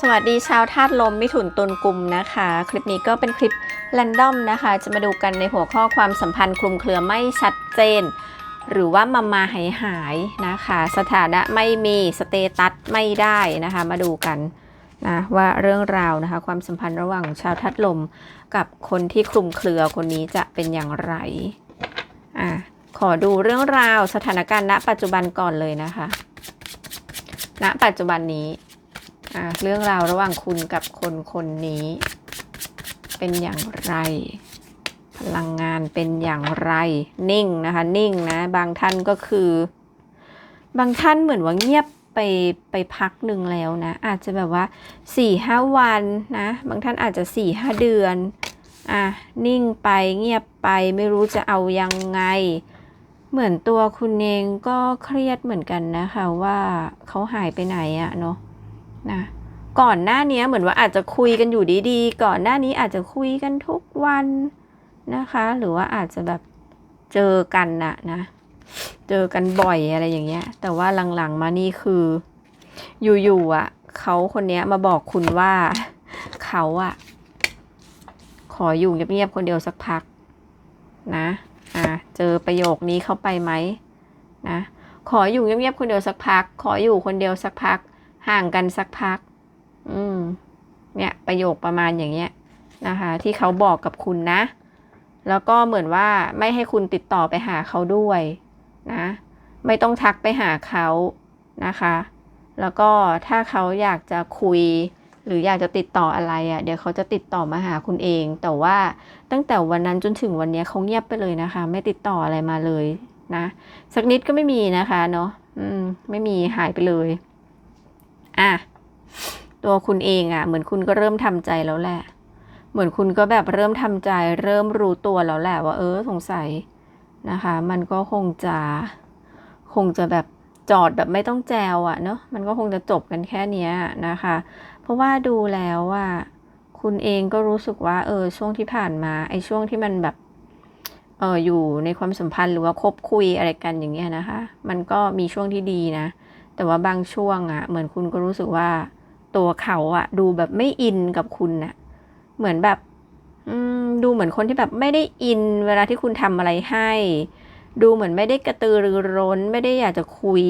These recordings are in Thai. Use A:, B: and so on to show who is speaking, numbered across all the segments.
A: สวัสดีชาวธาตุลมมิถุนตุลกลุ่มนะคะ คลิปนี้ก็เป็นคลิปแรนดอมนะคะ จะมาดูกันในหัวข้อความสัมพันธ์คลุมเครือไม่ชัดเจน หรือว่ามามาหายหายนะคะ สถานะไม่มีสเตตัสไม่ได้นะคะ มาดูกันนะว่าเรื่องราวนะคะความสัมพันธ์ระหว่างชาวธาตุลม กับคนที่คลุมเครือคนนี้จะเป็นอย่างไรอะขอดูเรื่องราวสถานการณ์ณปัจจุบันก่อนเลยนะคะ ณปัจจุบันนี้ เรื่องราวระหว่างคุณกับคนคนนี้ เป็นอย่างไร พลังงานเป็นอย่างไร นิ่งนะคะ นิ่งนะ บางท่านก็คือ บางท่านเหมือนว่าเงียบไปไปพักหนึ่งแล้วนะ อาจจะแบบว่า4ี่ห้าวันนะ บางท่านอาจจะ4ี่ห้าเดือนอะนิ่งไปเงียบไปไม่รู้จะเอายังไง เหมือนตัวคุณเองก็เครียดเหมือนกันนะคะว่าเขาหายไปไหนอะเนาะ นะก่อนหน้านี้เหมือนว่าอาจจะคุยกันอยู่ดีๆ ก่อนหน้านี้อาจจะคุยกันทุกวันนะคะ หรือว่าอาจจะแบบเจอกันนะนะ เจอกันบ่อยอะไรอย่างเงี้ย แต่ว่าหลังๆมานี่คือ อยู่ๆอะเขาคนนี้มาบอกคุณว่าเขาอะ ขออยู่เงียบๆคนเดียวสักพัก นะ อะเจอประโยคนี้เข้าไปไหมนะ ขออยู่เงียบๆคนเดียวสักพัก ขออยู่คนเดียวสักพัก ห่างกันสักพัก อืม เนี่ยประโยคประมาณอย่างเงี้ยนะคะ ที่เขาบอกกับคุณนะ แล้วก็เหมือนว่าไม่ให้คุณติดต่อไปหาเขาด้วยนะ ไม่ต้องทักไปหาเขานะคะ แล้วก็ถ้าเขาอยากจะคุยหรืออยากจะติดต่ออะไรอะ่ะเดี๋ยวเขาจะติดต่อมาหาคุณเอง แต่ว่าตั้งแต่วันนั้นจนถึงวันนี้เขาเงียบไปเลยนะคะ ไม่ติดต่ออะไรมาเลยนะ สักนิดก็ไม่มีนะคะเนาะอืม ไม่มีหายไปเลย อะตัวคุณเองอะ่ะ เหมือนคุณก็เริ่มทำใจแล้วแหละ เหมือนคุณก็แบบเริ่มทำใจ เริ่มรู้ตัวแล้วแหละว่า เออสงสัยนะคะ มันก็คงจะคงจะแบบจอดแบบไม่ต้องแจวอะเนาะมันก็คงจะจบกันแค่เนี้ยนะคะ เพราะว่าดูแล้วว่า คุณเองก็รู้สึกว่าเออช่วงที่ผ่านมาไอ้ช่วงที่มันแบบเอออยู่ในความสัมพันธ์หรือว่าคบคุยอะไรกันอย่างเงี้ยนะคะ มันก็มีช่วงที่ดีนะ แต่ว่าบางช่วงอะเหมือนคุณก็รู้สึกว่า ตัวเขาอะดูแบบไม่อินกับคุณน่ะ เหมือนแบบดูเหมือนคนที่แบบไม่ได้อิน เวลาที่คุณทำอะไรให้ ดูเหมือนไม่ได้กระตือรือร้น ไม่ได้อยากจะคุย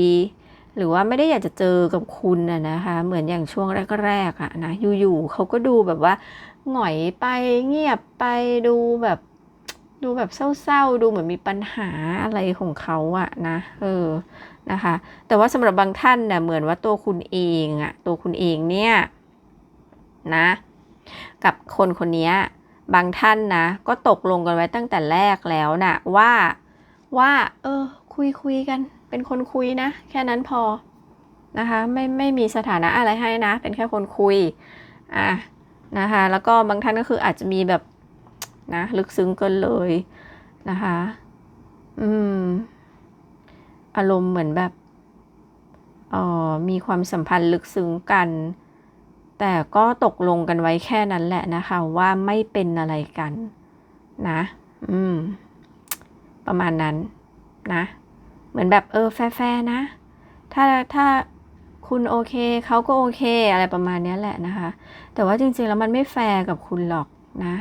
A: หรือว่าไม่ได้อยากจะเจอกับคุณน่ะนะคะ เหมือนอย่างช่วงแรกๆอะนะอยู่ๆเขาก็ดูแบบว่าหงอยไปเงียบไปดูแบบดูแบบเศร้าๆ ดูเหมือนมีปัญหาอะไรของเขาอะนะ เออ นะคะ แต่ว่าสำหรับบางท่านเนี่ยเหมือนว่าตัวคุณเองอะตัวคุณเองเนี่ยนะ กับคนคนนี้บางท่านนะ ก็ตกลงกันไว้ตั้งแต่แรกแล้วนะว่าว่า เออ คุยคุยกัน เป็นคนคุยนะ แค่นั้นพอนะคะไม่ไม่มีสถานะอะไรให้นะ เป็นแค่คนคุยอะนะคะแล้วก็บางท่านก็คืออาจจะมีแบบนะลึกซึ้งเกินเลยนะคะ อืม อารมณ์เหมือนแบบออมีความสัมพันธ์ลึกซึ้งกัน แต่ก็ตกลงกันไว้แค่นั้นแหละนะคะ ว่าไม่เป็นอะไรกัน นะ อืม ประมาณนั้น นะ เหมือนแบบเออแฟร์นะ ถ้าถ้าคุณโอเคเขาก็โอเค อะไรประมาณนี้แหละนะคะ แต่ว่าจริง ๆ แล้วมันไม่แฟร์กับคุณหรอกนะ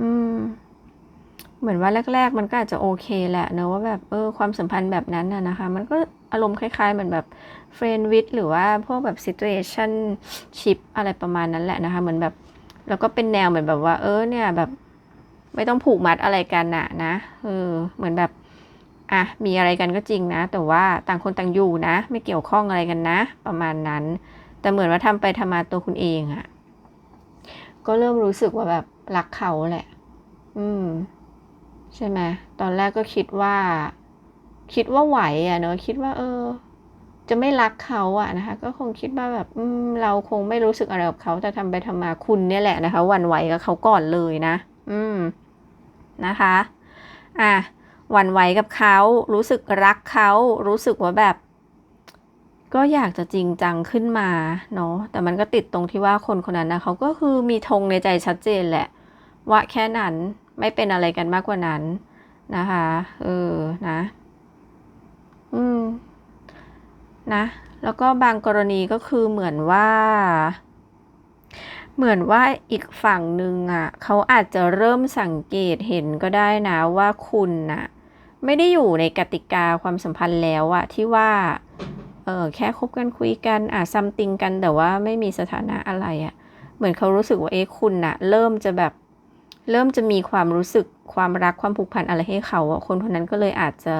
A: อืม เหมือนว่าแรก ๆ มันก็อาจจะโอเคแหละเนอะว่าแบบเออความสัมพันธ์แบบนั้นน่ะนะคะ มันก็อารมณ์คล้าย ๆ เหมือนแบบ friend with หรือว่าพวกแบบ situation ship อะไรประมาณนั้นแหละนะคะ เหมือนแบบแล้วก็เป็นแนวเหมือนแบบว่า เออเนี่ยแบบไม่ต้องผูกมัดอะไรกันน่ะนะเออเหมือนแบบอะมีอะไรกันก็จริงนะ แต่ว่าต่างคนต่างอยู่นะ ไม่เกี่ยวข้องอะไรกันนะ ประมาณนั้น แต่เหมือนว่าทำไปทำมาตัวคุณเองอะก็เริ่มรู้สึกว่าแบบรักเขาแหละ อืม ใช่ไหมตอนแรกก็คิดว่า คิดว่าไหวอะเนอะคิดว่า เออ จะไม่รักเขาอะนะคะ ก็คงคิดว่าแบบอืมเราคงไม่รู้สึกอะไรกับเขาแต่ทำไปทำมาคุณเนี่ยแหละนะคะวันไหวกับเขาก่อนเลยนะ อืมนะคะ อะวันไหวกับเขารู้สึกรักเขารู้สึกว่าแบบก็อยากจะจริงจังขึ้นมาเนาะแต่มันก็ติดตรงที่ว่าคนคนนั้นนะเขาก็คือมีธงในใจชัดเจนแหละ ว่าแค่นั้น ไม่เป็นอะไรกันมากกว่านั้นนะคะ เออ นะ อืม นะ แล้วก็บางกรณีก็คือเหมือนว่า เหมือนว่าอีกฝั่งหนึ่งอะ เขาอาจจะเริ่มสังเกตเห็นก็ได้นะว่าคุณน่ะ ไม่ได้อยู่ในกติกาความสัมพันธ์แล้วอะที่ว่า เออแค่คบกันคุยกัน อะซัมติงกันแต่ว่าไม่มีสถานะอะไรอะเหมือนเขารู้สึกว่าเอ๊ะคุณน่ะ เริ่มจะแบบ เริ่มจะมีความรู้สึกความรักความผูกพันอะไรให้เขาอะคนคนนั้นก็เลยอาจจะ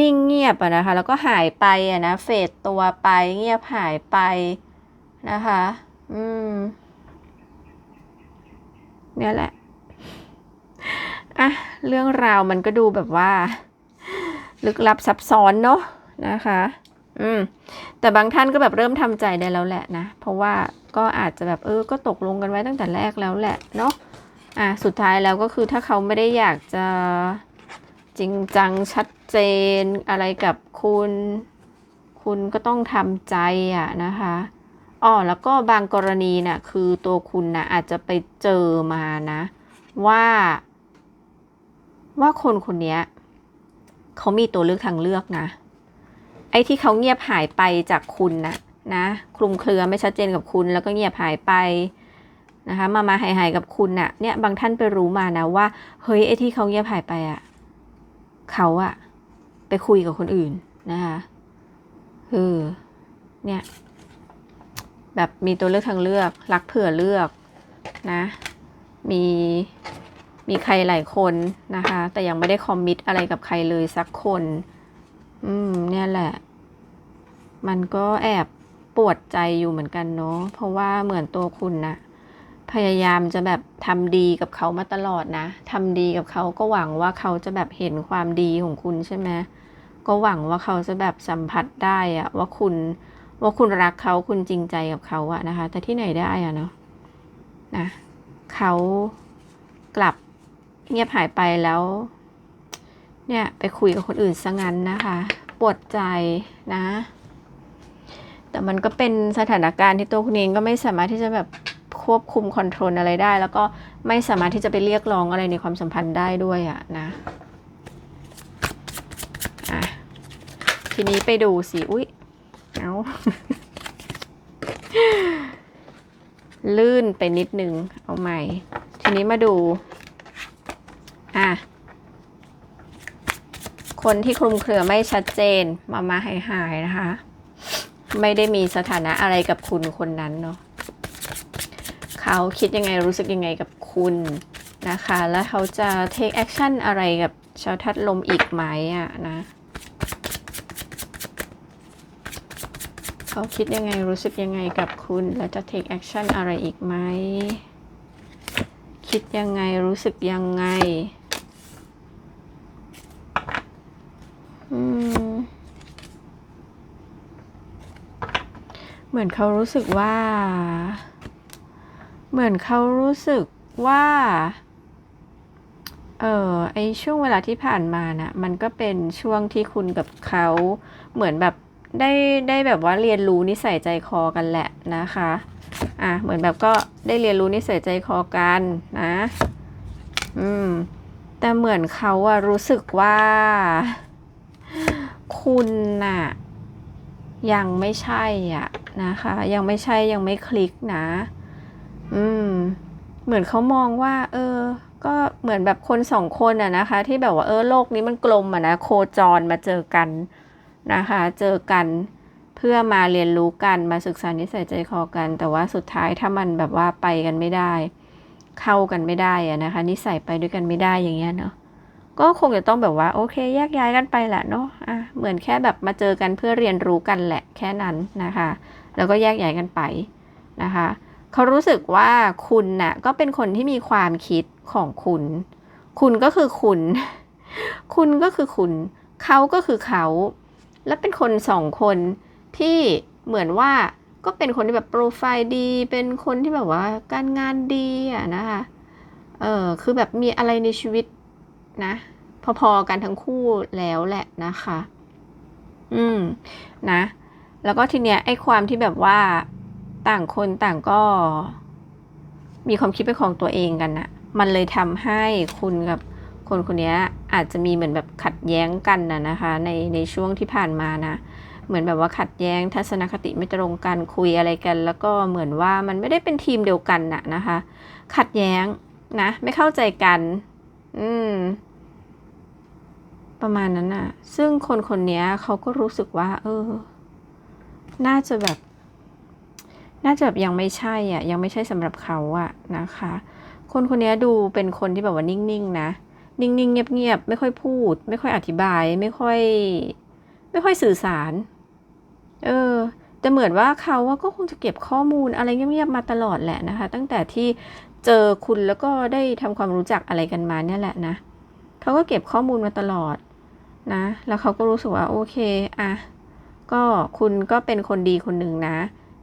A: นิ่งเงียบอะนะคะ แล้วก็หายไปอะนะเฟดตัวไปเงียบหายไปนะคะ อืมเนี่ยแหละอะเรื่องราวมันก็ดูแบบว่า ลึกลับซับซ้อนเนาะนะคะ อืม แต่บางท่านก็แบบเริ่มทำใจได้แล้วแหละนะ เพราะว่าก็อาจจะแบบเออ ก็ตกลงกันไว้ตั้งแต่แรกแล้วแหละเนาะ อะสุดท้ายแล้วก็คือถ้าเขาไม่ได้อยากจะจริงจังชัดเจนอะไรกับคุณ คุณก็ต้องทำใจอะนะคะอ๋อแล้วก็บางกรณีน่ะคือตัวคุณน่ะอาจจะไปเจอมานะ ว่า ว่าคนคนนี้เขามีตัวเลือกทางเลือกนะ ไอ้ที่เขาเงียบหายไปจากคุณนะนะคลุมเครือไม่ชัดเจนกับคุณ แล้วก็เงียบหายไป นะคะ มามาหายหายกับคุณน่ะ เนี่ยบางท่านไปรู้มานะว่า เฮ้ยไอ้ที่เขาเงียบหายไปอะเขาอะไปคุยกับคนอื่นนะคะเออเนี่ย แบบมีตัวเลือกทางเลือก รักเผื่อเลือกนะ มีมีใครหลายคนนะคะ แต่ยังไม่ได้คอมมิตอะไรกับใครเลยสักคน อืม เนี่ยแหละ มันก็แอบปวดใจอยู่เหมือนกันเนาะเพราะว่าเหมือนตัวคุณนะ พยายามจะแบบทำดีกับเขามาตลอดนะทำดีกับเขาก็หวังว่าเขาจะแบบเห็นความดีของคุณใช่ไหมก็หวังว่าเขาจะแบบสัมผัสได้อะว่าคุณว่าคุณรักเขาคุณจริงใจกับเขาอะนะคะ แต่ที่ไหนได้อะเนาะนะเขากลับเงียบหายไปแล้ว เนี่ยไปคุยกับคนอื่นซะงั้นนะคะปวดใจนะ แต่มันก็เป็นสถานการณ์ที่ตัวคุณเองก็ไม่สามารถที่จะแบบ ควบคุมคอนโทรลอะไรได้ แล้วก็ไม่สามารถที่จะไปเรียกร้องอะไรในความสัมพันธ์ได้ด้วยอะนะอะทีนี้ไปดูสิ อุ๊ยเอาลื่นไปนิดนึง เอาใหม่ ทีนี้มาดู อะ คนที่คลุมเครือไม่ชัดเจน มามาหายหายๆนะคะ ไม่ได้มีสถานะอะไรกับคุณคนนั้นเนาะ เขาคิดยังไงรู้สึกยังไงกับคุณนะคะ แล้วเขาจะ take action อะไรกับชาวทัดลมอีกไหมอะนะเขาคิดยังไงรู้สึกยังไงกับคุณ แล้วจะ take action อะไรอีกไหม คิดยังไงรู้สึกยังไงเหมือนเขารู้สึกว่า เหมือนเขารู้สึกว่า เออไอช่วงเวลาที่ผ่านมานะ่ะมันก็เป็นช่วงที่คุณกับเขาเหมือนแบบได้ได้แบบว่าเรียนรู้นิสัยใจคอกันแหละนะคะ อะเหมือนแบบก็ได้เรียนรู้นิสัยใจคอกันนะ อืม แต่เหมือนเขาอะรู้สึกว่า คุณน่ะ ยังไม่ใช่อะนะคะ ยังไม่ใช่ยังไม่คลิกนะ อืม เหมือนเขามองว่า เออ ก็เหมือนแบบคนสองคนอะนะคะ ที่แบบว่าเออโลกนี้มันกลมอะนะโคจรมาเจอกันนะคะ เจอกันเพื่อมาเรียนรู้กันมาศึกษานิสัยใจคอกัน แต่ว่าสุดท้ายถ้ามันแบบว่าไปกันไม่ได้ เข้ากันไม่ได้อะนะคะ นิสัยไปด้วยกันไม่ได้อย่างเงี้ยเนาะก็คงจะต้องแบบว่าโอเคแยกย้ายกันไปแหละเนาะอะเหมือนแค่แบบมาเจอกันเพื่อเรียนรู้กันแหละแค่นั้นนะคะ แล้วก็แยกย้ายกันไปนะคะ เขารู้สึกว่าคุณน่ะก็เป็นคนที่มีความคิดของคุณ คุณก็คือคุณ คุณก็คือคุณ เขาก็คือเขา และเป็นคนสองคนที่เหมือนว่าก็เป็นคนที่แบบโปรไฟล์ดี เป็นคนที่แบบว่าการงานดีอะนะคะ เออคือแบบมีอะไรในชีวิตนะ พอๆกันทั้งคู่แล้วแหละนะคะ อืมนะ แล้วก็ทีเนี้ยไอ้ความที่แบบว่า ต่างคนต่างก็มีความคิดเป็นของตัวเองกันนะมันเลยทำให้คุณกับคนคนนี้อาจจะมีเหมือนแบบขัดแย้งกันนะนะคะในในช่วงที่ผ่านมานะเหมือนแบบว่าขัดแย้งทัศนคติไม่ตรงกันคุยอะไรกัน แล้วก็เหมือนว่ามันไม่ได้เป็นทีมเดียวกันน่ะนะคะ ขัดแย้งนะ ไม่เข้าใจกัน อืม ประมาณนั้นน่ะซึ่งคนคนนี้เขาก็รู้สึกว่า เออ น่าจะแบบ น่าจะแบบยังไม่ใช่อะยังไม่ใช่สำหรับเขาอะนะคะ คนคนนี้ดูเป็นคนที่แบบว่านิ่งๆนะ นิ่งๆ เงียบๆ ไม่ค่อยพูด ไม่ค่อยอธิบาย ไม่ค่อย ไม่ค่อยสื่อสาร เออแต่เหมือนว่าเขาว่าก็คงจะเก็บข้อมูลอะไรเงียบๆมาตลอดแหละนะคะ ตั้งแต่ที่เจอคุณแล้วก็ได้ทำความรู้จักอะไรกันมาเนี่ยแหละนะเขาก็เก็บข้อมูลมาตลอดนะ แล้วเขาก็รู้สึกว่าโอเค อะ ก็คุณก็เป็นคนดีคนหนึ่งนะ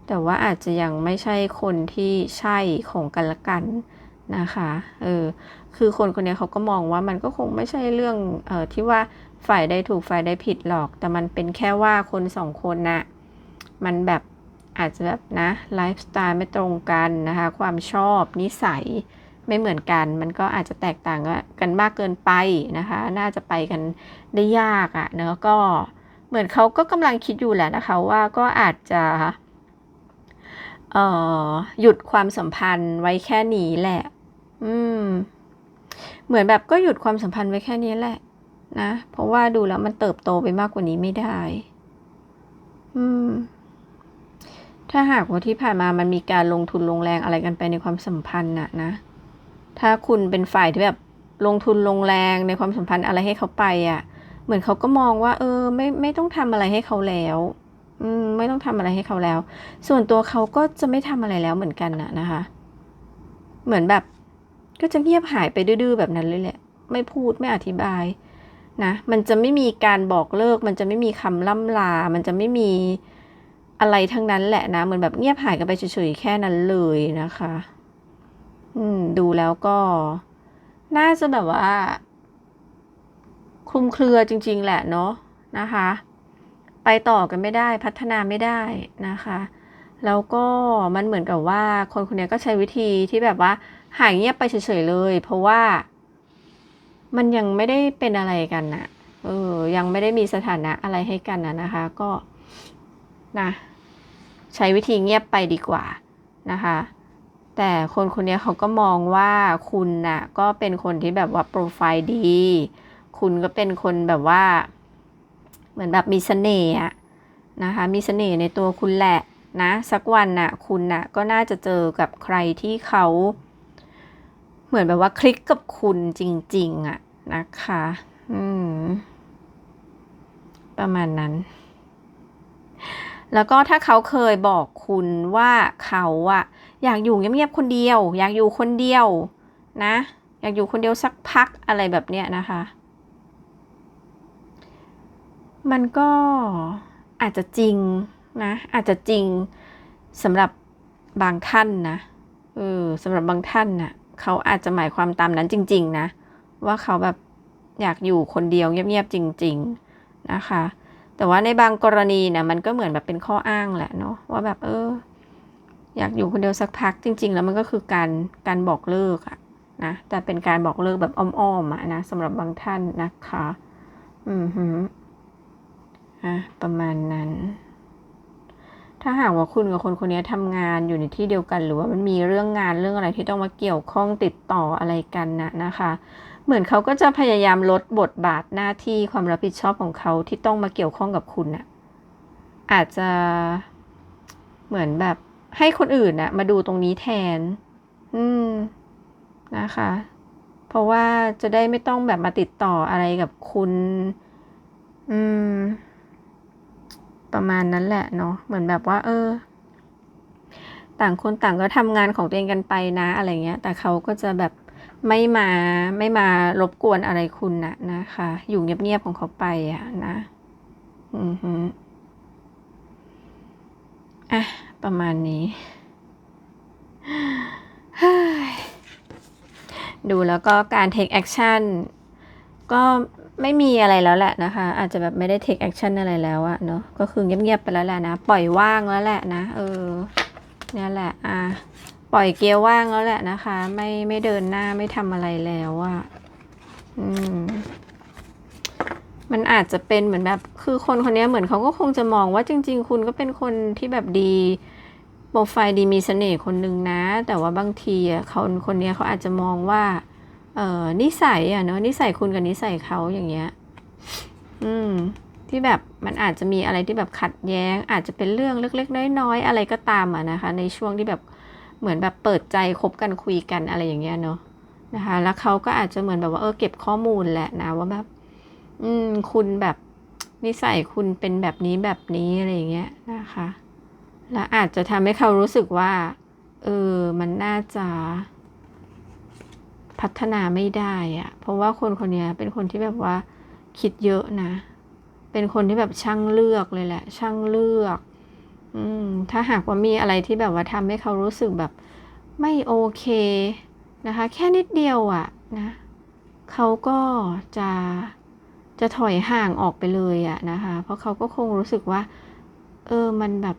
A: แต่ว่าอาจจะยังไม่ใช่คนที่ใช่ของกันและกันนะคะเออคือคนคนนี้เขาก็มองว่ามันก็คงไม่ใช่เรื่องเอ่อที่ว่าฝ่ายใดถูกฝ่ายใดผิดหรอก แต่มันเป็นแค่ว่าคนสองคนน่ะมันแบบอาจจะแบบนะไลฟ์สไตล์ไม่ตรงกันนะคะ ความชอบนิสัยไม่เหมือนกัน มันก็อาจจะแตกต่างกันมากเกินไปนะคะ น่าจะไปกันได้ยากอะ่ะเนอะก็เหมือนเขาก็กำลังคิดอยู่แหละนะคะว่าก็อาจจะ หยุดความสัมพันธ์ไว้แค่นี้แหละ อืม เหมือนแบบก็หยุดความสัมพันธ์ไว้แค่นี้แหละ นะ เพราะว่าดูแล้วมันเติบโตไปมากกว่านี้ไม่ได้ อืม ถ้าหากว่าที่ผ่านมามันมีการลงทุนลงแรงอะไรกันไปในความสัมพันธ์น่ะนะ ถ้าคุณเป็นฝ่ายที่แบบลงทุนลงแรงในความสัมพันธ์อะไรให้เขาไปอะ่ะ เหมือนเขาก็มองว่า เออ ไม่ไม่ต้องทำอะไรให้เขาแล้ว ไม่ต้องทำอะไรให้เขาแล้ว ส่วนตัวเขาก็จะไม่ทำอะไรแล้วเหมือนกันนะนะคะ เหมือนแบบก็จะเงียบหายไปดื้อแบบนั้นเลยแหละ ไม่พูดไม่อธิบายนะมันจะไม่มีการบอกเลิก มันจะไม่มีคำล่ำลา มันจะไม่มีอะไรทั้งนั้นแหละนะ เหมือนแบบเงียบหายกันไปเฉยๆแค่นั้นเลยนะคะ อืม ดูแล้วก็ น่าจะแบบว่า คลุมเครือจริง ๆ แหละเนาะนะคะ ไปต่อกันไม่ได้พัฒนาไม่ได้นะคะ แล้วก็มันเหมือนกับว่าคนคนนี้ก็ใช้วิธีที่แบบว่าหายเงียบไปเฉยๆเลย เพราะว่า มันยังไม่ได้เป็นอะไรกันนะเออยังไม่ได้มีสถานะอะไรให้กันนะนะคะ ก็นะใช้วิธีเงียบไปดีกว่านะคะแต่คนคนนี้เขาก็มองว่าคุณน่ะก็เป็นคนที่แบบว่าโปรไฟล์ดี คุณก็เป็นคนแบบว่า เหมือนแบบมีเสน่ห์นะคะ มีเสน่ห์ในตัวคุณแหละนะ สักวันน่ะคุณน่ะก็น่าจะเจอกับใครที่เขา เหมือนแบบว่าคลิกกับคุณจริง ๆอะนะคะ อืม ประมาณนั้น แล้วก็ถ้าเขาเคยบอกคุณว่าเขาอะอยากอยู่เงียบๆคนเดียว อยากอยู่คนเดียวนะ อยากอยู่คนเดียวสักพักอะไรแบบเนี้ยนะคะ มันก็อาจจะจริงนะ อาจจะจริงสำหรับบางท่านนะเออสำหรับบางท่านน่ะเขาอาจจะหมายความตามนั้นจริง ๆ นะ ว่าเขาแบบอยากอยู่คนเดียวเงียบๆจริง ๆนะคะ แต่ว่าในบางกรณีนี่ยมันก็เหมือนแบบเป็นข้ออ้างแหละเนาะว่าแบบเออ อยากอยู่คนเดียวสักพักจริง ๆ แล้วมันก็คือการการบอกเลิกอะนะแต่เป็นการบอกเลิกแบบอ้อมๆอะนะสำหรับบางท่านนะคะ อือหือ อะประมาณนั้น ถ้าหากว่าคุณกับคนคนนี้ทำงานอยู่ในที่เดียวกัน หรือว่ามันมีเรื่องงานเรื่องอะไรที่ต้องมาเกี่ยวข้องติดต่ออะไรกันนะนะคะ เหมือนเขาก็จะพยายามลดบทบาทหน้าที่ความรับผิดชอบของเขาที่ต้องมาเกี่ยวข้องกับคุณน่ะอาจจะเหมือนแบบให้คนอื่นน่ะมาดูตรงนี้แทน อืมนะคะ เพราะว่าจะได้ไม่ต้องแบบมาติดต่ออะไรกับคุณ อืม ประมาณนั้นแหละเนาะเหมือนแบบว่า เออ ต่างคนต่างก็ทำงานของตัวเองกันไปนะอะไรเงี้ย แต่เขาก็จะแบบไม่มาไม่มารบกวนอะไรคุณนะนะคะ อยู่เงียบๆของเขาไปอะนะ อือฮึอะ ประมาณนี้ดูแล้วก็การ take action ก็ ไม่มีอะไรแล้วแหละนะคะ อาจจะแบบไม่ได้ take action อะไรแล้วอะเนาะก็คือเงียบๆไปแล้วแหละนะ ปล่อยว่างแล้วแหละนะ เออเนี่ยแหละอะปล่อยเกียร์ว่างแล้วแหละนะคะ ไม่ไม่เดินหน้าไม่ทำอะไรแล้วอะอืมมันอาจจะเป็นเหมือนแบบคือคนคนนี้เหมือนเขาก็คงจะมองว่าจริง ๆ คุณก็เป็นคนที่แบบดีโปรไฟล์ดีมีเสน่ห์คนหนึ่งนะ แต่ว่าบางทีอะเขาคนนี้เขาอาจจะมองว่า เออนิสัยอะเนอะนิสัยคุณกับนิสัยเขาอย่างเงี้ย อืม ที่แบบมันอาจจะมีอะไรที่แบบขัดแย้ง อาจจะเป็นเรื่องเล็กๆน้อยๆอะไรก็ตามอะนะคะ ในช่วงที่แบบเหมือนแบบเปิดใจคบกันคุยกันอะไรอย่างเงี้ยเนาะนะคะ แล้วเขาก็อาจจะเหมือนแบบว่าเออเก็บข้อมูลแหละนะว่าแบบ อืม คุณแบบนิสัยคุณเป็นแบบนี้แบบนี้อะไรอย่างเงี้ยนะคะ แล้วอาจจะทำให้เขารู้สึกว่า เออ มันน่าจะ พัฒนาไม่ได้อะเพราะว่าคนคนนี้เป็นคนที่แบบว่าคิดเยอะนะ เป็นคนที่แบบช่างเลือกเลยแหละ ช่างเลือก อืม ถ้าหากว่ามีอะไรที่แบบว่าทำให้เขารู้สึกแบบไม่โอเคนะคะ แค่นิดเดียวอะนะเขาก็จะจะถอยห่างออกไปเลยอะนะคะ เพราะเขาก็คงรู้สึกว่า เออ มันแบบ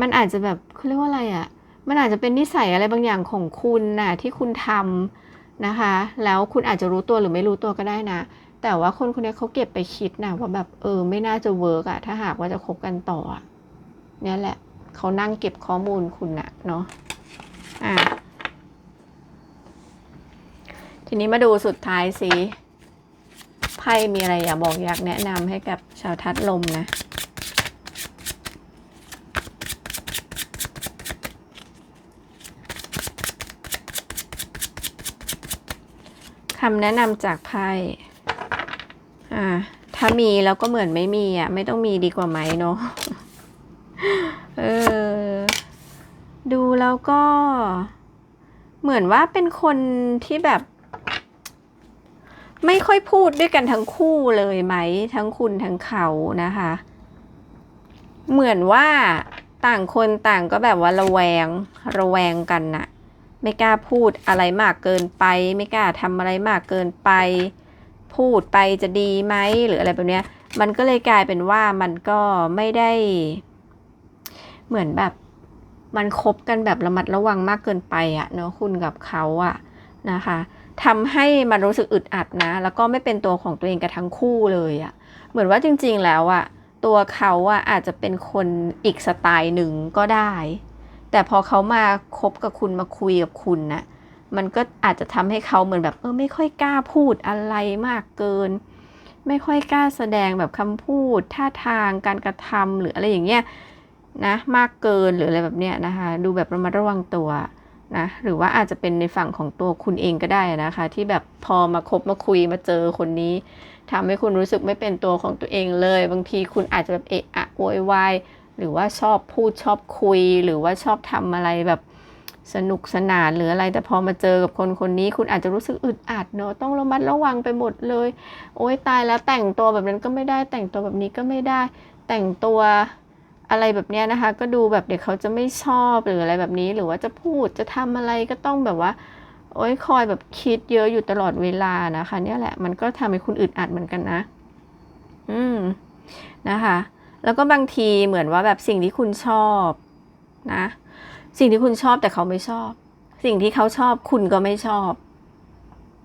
A: มันอาจจะแบบเขาเรียกว่าอะไรอะมันอาจจะเป็นนิสัยอะไรบางอย่างของคุณน่ะที่คุณทำ นะคะ แล้วคุณอาจจะรู้ตัวหรือไม่รู้ตัวก็ได้นะ แต่ว่าคนคนนี้เขาเก็บไปคิดนะว่าแบบเออไม่น่าจะเวิร์กอะถ้าหากว่าจะคบกันต่อเนี่ยแหละเขานั่งเก็บข้อมูลคุณนะเนาะอะทีนี้มาดูสุดท้ายสิไพ่มีอะไรอยากบอกอยากแนะนำให้กับชาวทัดลมนะ คำแนะนำจากไพ่อ่า ถ้ามีแล้วก็เหมือนไม่มีอะ ไม่ต้องมีดีกว่าไหมเนาะเออ ดูแล้วก็ เหมือนว่าเป็นคนที่แบบ ไม่ค่อยพูดด้วยกันทั้งคู่เลยไหม ทั้งคุณทั้งเขานะคะ เหมือนว่าต่างคนต่างก็แบบว่าระแวง ระแวงกันน่ะ ไม่กล้าพูดอะไรมากเกินไป ไม่กล้าทำอะไรมากเกินไป พูดไปจะดีไหมหรืออะไรแบบเนี้ย มันก็เลยกลายเป็นว่ามันก็ไม่ได้ เหมือนแบบ มันคบกันแบบระมัดระวังมากเกินไปอะเนาะคุณกับเขาอะนะคะทำให้มันรู้สึกอึดอัดนะ แล้วก็ไม่เป็นตัวของตัวเองกับทั้งคู่เลยอะเหมือนว่าจริง ๆ แล้วอะตัวเขาอะอาจจะเป็นคนอีกสไตล์หนึ่งก็ได้ แต่พอเขามาคบกับคุณมาคุยกับคุณนะมันก็อาจจะทำให้เขาเหมือนแบบเออไม่ค่อยกล้าพูดอะไรมากเกิน ไม่ค่อยกล้าแสดงแบบคำพูดท่าทางการกระทำหรืออะไรอย่างเงี้ยนะมากเกินหรืออะไรแบบเนี้ยนะคะ ดูแบบระมัดระวังตัวนะหรือว่าอาจจะเป็นในฝั่งของตัวคุณเองก็ได้นะคะ ที่แบบพอมาคบมาคุยมาเจอคนนี้ทำให้คุณรู้สึกไม่เป็นตัวของตัวเองเลย บางทีคุณอาจจะแบบเอะอะโวยวาย หรือว่าชอบพูดชอบคุย หรือว่าชอบทำอะไรแบบสนุกสนานหรืออะไร แต่พอมาเจอกับคนคนนี้ คุณอาจจะรู้สึกอึดอัดเนอะต้องระมัดระวังไปหมดเลย โอ๊ยตายแล้วแต่งตัวแบบนั้นก็ไม่ได้แต่งตัวแบบนี้ก็ไม่ได้ แต่งตัวอะไรแบบเนี้ยนะคะ ก็ดูแบบเดี๋ยวเขาจะไม่ชอบหรืออะไรแบบนี้ หรือว่าจะพูดจะทำอะไรก็ต้องแบบว่า โอ๊ยคอยแบบคิดเยอะอยู่ตลอดเวลานะคะ เนี่ยแหละมันก็ทำให้คุณอึดอัดเหมือนกันนะ อืมนะคะ แล้วก็บางทีเหมือนว่าแบบสิ่งที่คุณชอบนะ สิ่งที่คุณชอบแต่เขาไม่ชอบ สิ่งที่เขาชอบคุณก็ไม่ชอบ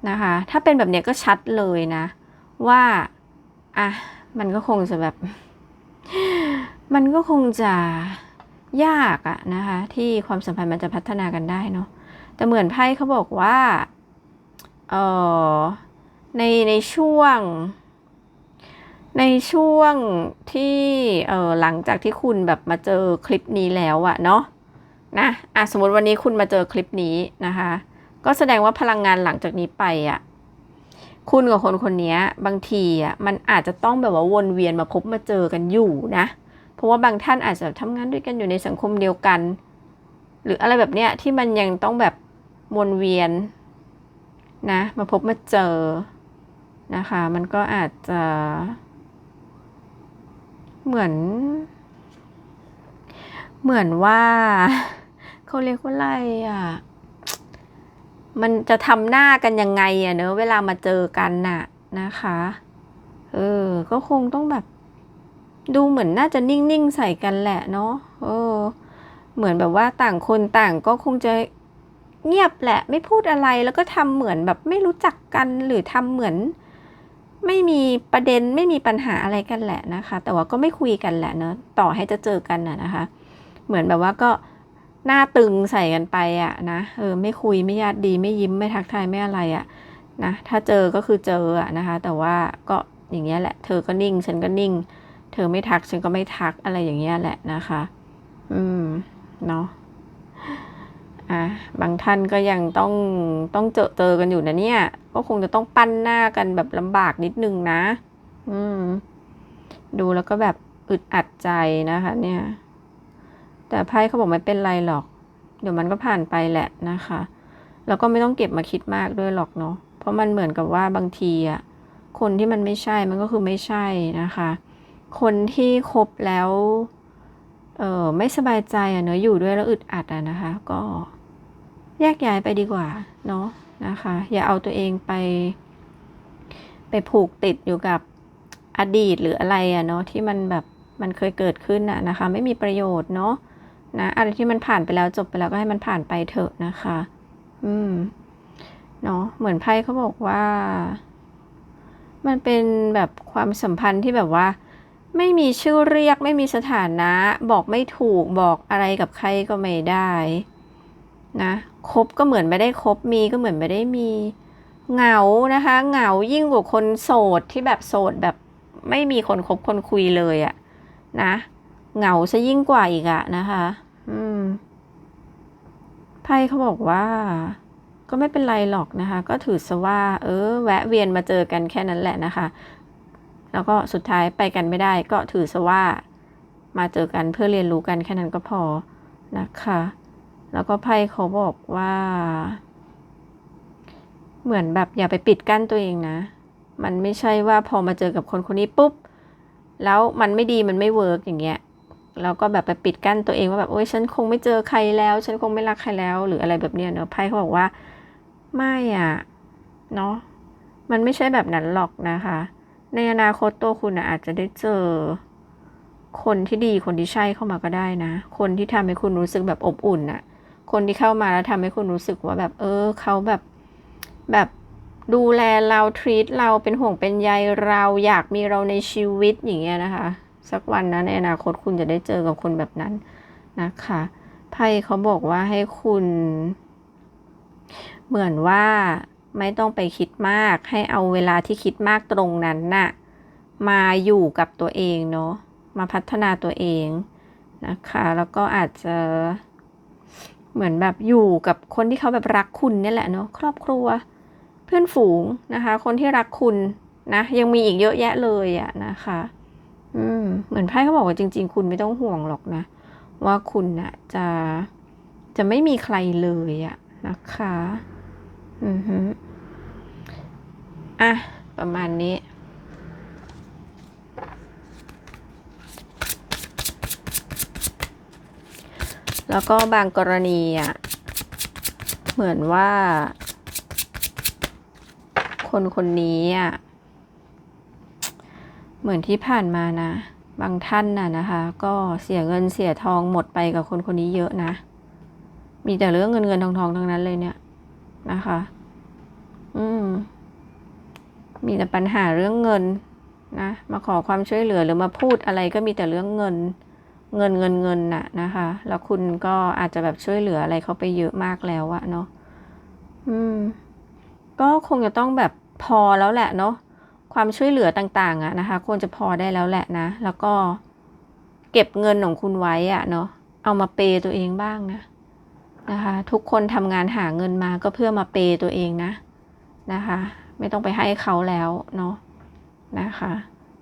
A: นะคะ ถ้าเป็นแบบเนี้ยก็ชัดเลยนะ ว่าอะมันก็คงจะแบบ มันก็คงจะยากอะนะคะ ที่ความสัมพันธ์มันจะพัฒนากันได้เนาะแต่เหมือนไพ่เขาบอกว่าเออในในช่วง ในช่วงที่เออหลังจากที่คุณแบบมาเจอคลิปนี้แล้วอะเนาะนะอะสมมติวันนี้คุณมาเจอคลิปนี้นะคะ ก็แสดงว่าพลังงานหลังจากนี้ไปอะคุณกับคนคนนี้บางทีอะมันอาจจะต้องแบบว่าวนเวียนมาพบมาเจอกันอยู่นะ เพราะว่าบางท่านอาจจะทำงานด้วยกันอยู่ในสังคมเดียวกัน หรืออะไรแบบเนี้ยที่มันยังต้องแบบวนเวียนนะ มาพบมาเจอนะคะ มันก็อาจจะ เหมือน เหมือนว่าเขาเรียกว่าอะไรอะ มันจะทำหน้ากันยังไงอะเนอะเวลามาเจอกันน่ะนะคะ เออ ก็คงต้องแบบ ดูเหมือนน่าจะนิ่งๆใส่กันแหละเนาะเออ เหมือนแบบว่าต่างคนต่างก็คงจะเงียบแหละ ไม่พูดอะไรแล้วก็ทำเหมือนแบบไม่รู้จักกันหรือทำเหมือน ไม่มีประเด็นไม่มีปัญหาอะไรกันแหละนะคะ แต่ว่าก็ไม่คุยกันแหละเนอะต่อให้จะเจอกันน่ะนะคะ เหมือนแบบว่าก็หน้าตึงใส่กันไปอะนะเออไม่คุยไม่ญาติดีไม่ยิ้มไม่ทักทายไม่อะไรอะนะถ้าเจอก็คือเจออะนะคะ แต่ว่าก็อย่างเงี้ยแหละ เธอก็นิ่ง ฉันก็นิ่ง เธอไม่ทักฉันก็ไม่ทักอะไรอย่างเงี้ยแหละนะคะ อืมเนาะ อะบางท่านก็ยังต้องต้องเจอเจอกันอยู่นะเนี่ย ก็คงจะต้องปั้นหน้ากันแบบลำบากนิดนึงนะ อืม ดูแล้วก็แบบอึดอัดใจนะคะ เนี่ย แต่ไพ่เขาบอกไม่เป็นไรหรอก เดี๋ยวมันก็ผ่านไปแหละนะคะ แล้วก็ไม่ต้องเก็บมาคิดมากด้วยหรอกเนาะ เพราะมันเหมือนกับว่าบางทีอะคนที่มันไม่ใช่มันก็คือไม่ใช่นะคะ คนที่คบแล้ว เออไม่สบายใจอะเนอะอยู่ด้วยแล้วอึดอัดอะนะคะ ก็แยกย้ายไปดีกว่าเนาะนะคะ อย่าเอาตัวเองไป ไปผูกติดอยู่กับอดีตหรืออะไรอะเนาะที่มันแบบมันเคยเกิดขึ้นอะนะคะ ไม่มีประโยชน์เนาะนะอะไรที่มันผ่านไปแล้วจบไปแล้วก็ให้มันผ่านไปเถอะนะคะ อืมเนาะเหมือนไพ่เขาบอกว่า มันเป็นแบบความสัมพันธ์ที่แบบว่า ไม่มีชื่อเรียกไม่มีสถานะ บอกไม่ถูกบอกอะไรกับใครก็ไม่ได้นะคบก็เหมือนไม่ได้คบมีก็เหมือนไม่ได้มีเหงานะคะ เหงายิ่งกว่าคนโสดที่แบบโสดแบบไม่มีคนคบคนคุยเลยอะนะเหงาซะยิ่งกว่าอีกอะนะคะ อืมไพ่เขาบอกว่า ก็ไม่เป็นไรหรอกนะคะ ก็ถือซะว่า เออ แวะเวียนมาเจอกันแค่นั้นแหละนะคะ แล้วก็สุดท้ายไปกันไม่ได้ก็ถือซะว่า มาเจอกันเพื่อเรียนรู้กันแค่นั้นก็พอนะคะ แล้วก็ไพ่เขาบอกว่า เหมือนแบบอย่าไปปิดกั้นตัวเองนะ มันไม่ใช่ว่าพอมาเจอกับคนคนนี้ปุ๊บ แล้วมันไม่ดีมันไม่เวิร์กอย่างเงี้ยแล้วก็แบบไปปิดกั้นตัวเองว่าแบบโอ๊ยฉันคงไม่เจอใครแล้ว ฉันคงไม่รักใครแล้วหรืออะไรแบบเนี้ยเนอะไพ่เขาบอกว่าไม่อะเนาะมันไม่ใช่แบบนั้นหรอกนะคะ ในอนาคตตัวคุณอาจจะได้เจอ คนที่ดีคนที่ใช่เข้ามาก็ได้นะ คนที่ทำให้คุณรู้สึกแบบอบอุ่นน่ะ คนที่เข้ามาแล้วทำให้คุณรู้สึกว่าแบบ เออเขาแบบแบบดูแลเราทรีตเราเป็นห่วงเป็นใยเราอยากมีเราในชีวิตอย่างเงี้ยนะคะ สักวันนะในอนาคตคุณจะได้เจอกับคนแบบนั้นนะคะไพ่เขาบอกว่าให้คุณ เหมือนว่า ไม่ต้องไปคิดมาก ให้เอาเวลาที่คิดมากตรงนั้นน่ะ มาอยู่กับตัวเองเนาะ มาพัฒนาตัวเองนะคะ แล้วก็อาจจะเหมือนแบบอยู่กับคนที่เขาแบบรักคุณเนี่ยแหละเนาะ ครอบครัว เพื่อนฝูงนะคะ คนที่รักคุณนะ ยังมีอีกเยอะแยะเลยอะนะคะ อืม เหมือนไพ่เขาบอกว่าจริง ๆ คุณไม่ต้องห่วงหรอกนะ ว่าคุณน่ะจะจะไม่มีใครเลยอะนะคะ อือฮึอะ ประมาณนี้แล้วก็บางกรณีอะ เหมือนว่า คนคนนี้อะ เหมือนที่ผ่านมานะ บางท่านน่ะนะคะ ก็เสียเงินเสียทองหมดไปกับคนคนนี้เยอะนะ มีแต่เรื่องเงินเงินทองทองทั้งนั้นเลยเนี่ย นะคะ อืม มีแต่ปัญหาเรื่องเงินนะ มาขอความช่วยเหลือหรือมาพูดอะไรก็มีแต่เรื่องเงิน เงินเงินเงินน่ะนะคะ แล้วคุณก็อาจจะแบบช่วยเหลืออะไรเขาไปเยอะมากแล้วอะเนาะ อืม ก็คงจะต้องแบบพอแล้วแหละเนาะ ความช่วยเหลือต่างๆอะนะคะ ควรจะพอได้แล้วแหละนะ แล้วก็เก็บเงินของคุณไว้อะเนาะ เอามาเปย์ตัวเองบ้างนะ นะคะ ทุกคนทำงานหาเงินมาก็เพื่อมาเปย์ตัวเองนะนะคะ ไม่ต้องไปให้เขาแล้วเนาะนะคะ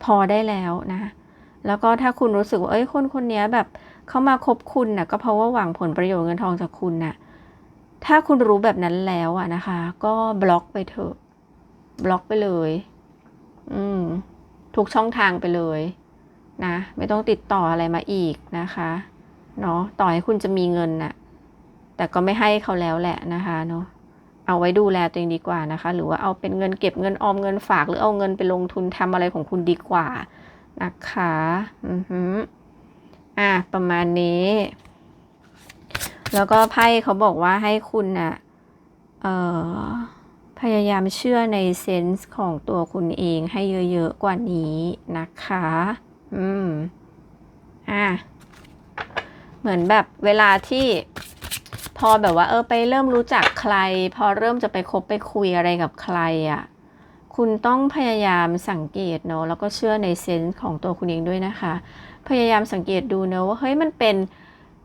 A: พอได้แล้วนะ แล้วก็ถ้าคุณรู้สึกว่าเอ้ยคนคนนี้แบบเขามาคบคุณนะ่ะก็เพราะว่าหวังผลประโยชน์เงินทองจากคุณน่ะถ้าคุณรู้แบบนั้นแล้วอะนะคะ ก็บล็อกไปเถอะบล็อกไปเลย อืมทุกช่องทางไปเลยนะ ไม่ต้องติดต่ออะไรมาอีกนะคะ เนาะต่อให้คุณจะมีเงินน่ะ แต่ก็ไม่ให้เขาแล้วแหละนะคะเนาะเอาไว้ดูแลตัวเองดีกว่านะคะ หรือว่าเอาเป็นเงินเก็บเงินออมเงินฝาก หรือเอาเงินไปลงทุนทำอะไรของคุณดีกว่านะคะอือฮึอะประมาณนี้ แล้วก็ไพ่เขาบอกว่าให้คุณน่ะเอ่อพพยายามเชื่อในเซนส์ของตัวคุณเองให้เยอะๆกว่านี้นะคะ อืม อะ เหมือนแบบเวลาที่ พอแบบว่า เออไปเริ่มรู้จักใคร พอเริ่มจะไปคบไปคุยอะไรกับใครอะ่ะคุณต้องพยายามสังเกตเนาะแล้วก็เชื่อในเซนส์ของตัวคุณเองด้วยนะคะ พยายามสังเกตดูเนาะว่าเฮ้ยมันเป็น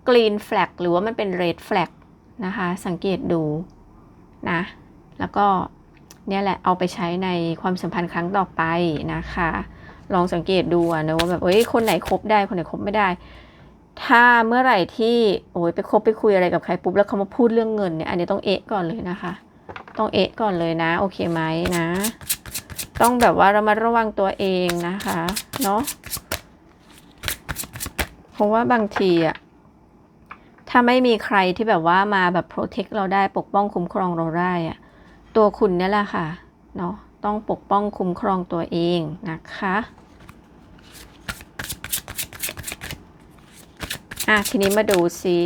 A: กรีนแฟลกหรือว่ามันเป็นเรดแฟลกนะคะ สังเกตดูนะ แล้วก็เนี่ยแหละเอาไปใช้ในความสัมพันธ์ครั้งต่อไปนะคะ ลองสังเกตดูนะว่าแบบเอ้ยคนไหนคบได้คนไหนคบไม่ได้ ถ้าเมื่อไหร่ที่โอ้ยไปคบไปคุยอะไรกับใครปุ๊บแล้วเขามาพูดเรื่องเงินเนี่ยอันนี้ต้องเอะก่อนเลยนะคะ ต้องเอะก่อนเลยนะ โอเคไหมนะ ต้องแบบว่าเรามาระวังตัวเองนะคะเนาะเพราะว่าบางทีอะถ้าไม่มีใครที่แบบว่ามาแบบ protect เราได้ปกป้องคุ้มครองเราได้อะตัวคุณเนี่ยแหละค่ะเนาะต้องปกป้องคุ้มครองตัวเองนะคะ อะทีนี้มาดูซิ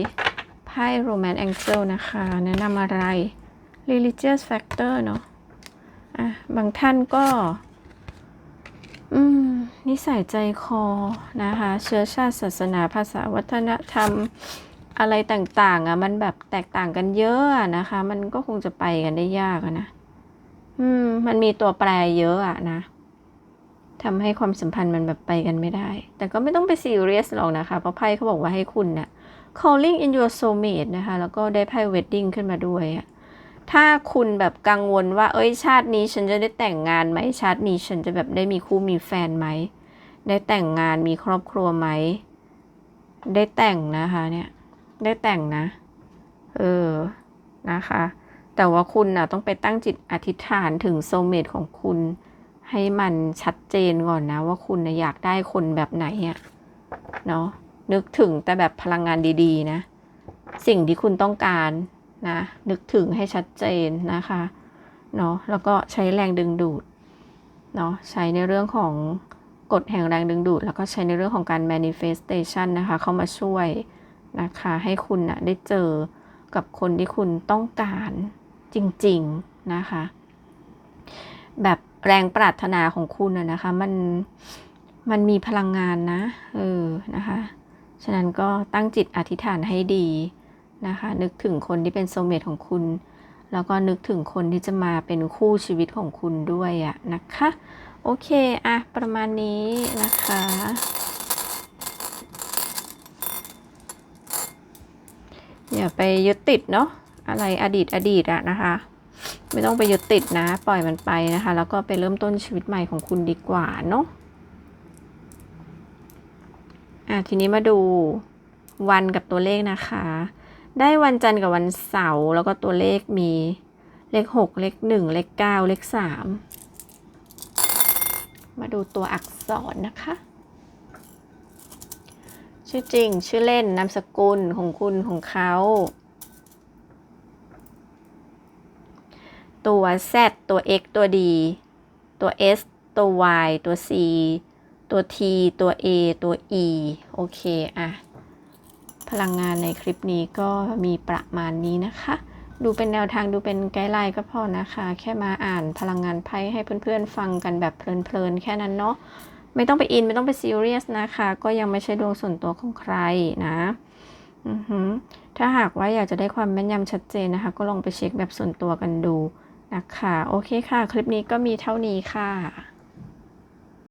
A: ไพ่ Romance Angel นะคะ แนะนำอะไร Religious Factor เนาะอะบางท่านก็ อืม นิสัยใจคอนะคะ เชื้อชาติศาสนาภาษาวัฒนธรรมอะไรต่างๆ อะ มันแบบแตกต่างกันเยอะนะคะ มันก็คงจะไปกันได้ยากนะ อืม มันมีตัวแปรเยอะอะนะ ทำให้ความสัมพันธ์มันแบบไปกันไม่ได้ แต่ก็ไม่ต้องไปซีเรียสหรอกนะคะ เพราะไพ่เขาบอกว่าให้คุณเนี่ย calling in your soulmate นะคะ แล้วก็ได้ไพ่ wedding ขึ้นมาด้วยอะถ้าคุณแบบกังวลว่า เอ้ย ชาตินี้ฉันจะได้แต่งงานไหม ชาตินี้ฉันจะแบบได้มีคู่มีแฟนไหม ได้แต่งงานมีครอบครัวไหม ได้แต่งนะคะเนี่ย ได้แต่งนะ เออ นะคะ แต่ว่าคุณนะต้องไปตั้งจิตอธิษฐานถึงโซเมตของคุณ ให้มันชัดเจนก่อนนะ ว่าคุณนะอยากได้คนแบบไหนอะเนาะนึกถึงแต่แบบพลังงานดีๆ นะ สิ่งที่คุณต้องการนะ นึกถึงให้ชัดเจนนะคะเนาะแล้วก็ใช้แรงดึงดูดเนาะใช้ในเรื่องของกฎแห่งแรงดึงดูด แล้วก็ใช้ในเรื่องของการ manifestation นะคะ เข้ามาช่วยนะคะ ให้คุณนะได้เจอกับคนที่คุณต้องการจริง ๆ นะคะ แบบ แรงปรารถนาของคุณอะนะคะ มันมันมีพลังงานนะ เออนะคะ ฉะนั้นก็ตั้งจิตอธิษฐานให้ดีนะคะ นึกถึงคนที่เป็นโซเมตของคุณ แล้วก็นึกถึงคนที่จะมาเป็นคู่ชีวิตของคุณด้วยอะนะคะ โอเคอะประมาณนี้นะคะอย่าไปยึดติดเนาะอะไรอดีตอดีตอะนะคะ ไม่ต้องไปยึดติดนะ ปล่อยมันไปนะคะ แล้วก็ไปเริ่มต้นชีวิตใหม่ของคุณดีกว่าเนาะอะทีนี้มาดูวันกับตัวเลขนะคะ ได้วันจันทร์กับวันเสาร์แล้วก็ตัวเลขมีเลขหกเลขหนึ่งเลขเก้าเลขสามมาดูตัวอักษรนะคะ ชื่อจริงชื่อเล่นนามสกุลของคุณของเขา ตัว Z ตัว X ตัว D ตัว S ตัว Y ตัว C ตัว T ตัว A ตัว E โอเคอะพลังงานในคลิปนี้ก็มีประมาณนี้นะคะ ดูเป็นแนวทางดูเป็นไกด์ไลน์ก็พอนะคะ แค่มาอ่านพลังงานไพ่ให้เพื่อนๆฟังกันแบบเพลินๆ แค่นั้นเนาะไม่ต้องไปอินไม่ต้องไปซีเรียสนะคะ ก็ยังไม่ใช่ดวงส่วนตัวของใครนะอือหือถ้าหากว่าอยากจะได้ความแม่นยำชัดเจนนะคะ ก็ลองไปเช็คแบบส่วนตัวกันดู นะคะ โอเคค่ะ คลิปนี้ก็มีเท่านี้ค่ะ